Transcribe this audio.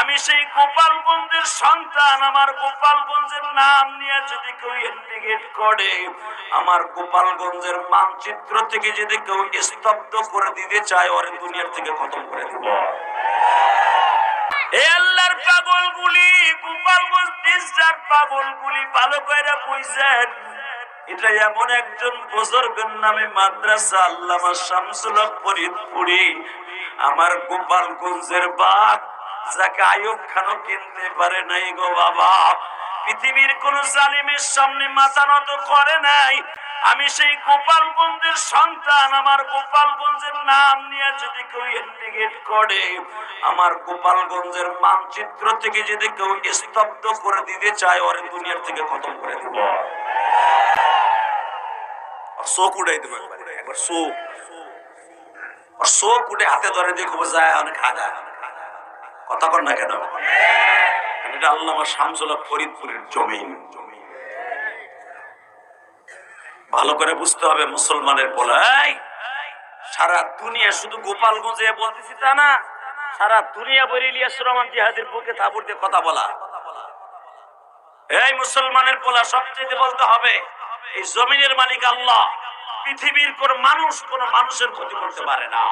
আমি সেই গোপালগঞ্জের সন্তান, আমার গোপালগঞ্জের নাম নিয়ে যদি কেউ ইন্ডিকেট করে, আমার গোপালগঞ্জের মানচিত্র থেকে যদি কেউ স্তব্ধ করে দিতে চায়, ওরে দুনিয়ার থেকে খতম করে দিব। আমার গোপালগঞ্জের বাঘ যাকে আয়ুব খানও কিনতে পারে নাই গো বাবা। পৃথিবীর কোন জালিমের সামনে মাথা নত করে নাই। আমি সেই গোপালগঞ্জের সন্তান, আমার গোপালগঞ্জের নাম নিয়ে যদি কেউ ইন্ডিকেট করে, আমার গোপালগঞ্জের মানচিত্র থেকে যদি কেউ স্তব্ধ করে দিতে চায়, ওরে দুনিয়ার থেকে খতম করে দিব। চোখ উড়াই দেবো একবার আর চোখ উঠে হাতে ধরে দেখব, যায় অনেক হাজা কথা কর না কেন? এটা আল্লামা শামসুল্লাহ ফরিদপুরের জমিন। ভালো করে বুঝতে হবে মুসলমানের বলাই সারা দুনিয়া শুধু গোপালগঞ্জে বলতেছি তা না, সারা দুনিয়া বরিলিয়া সুরমান জিহাদের বুকে থাপুর দিয়ে কথা বলা। এই মুসলমানের পোলা সবচেয়ে বলতে হবে, এই জমিনের মালিক আল্লাহ, পৃথিবীর কোন মানুষ কোন মানুষের ক্ষতি করতে পারে না।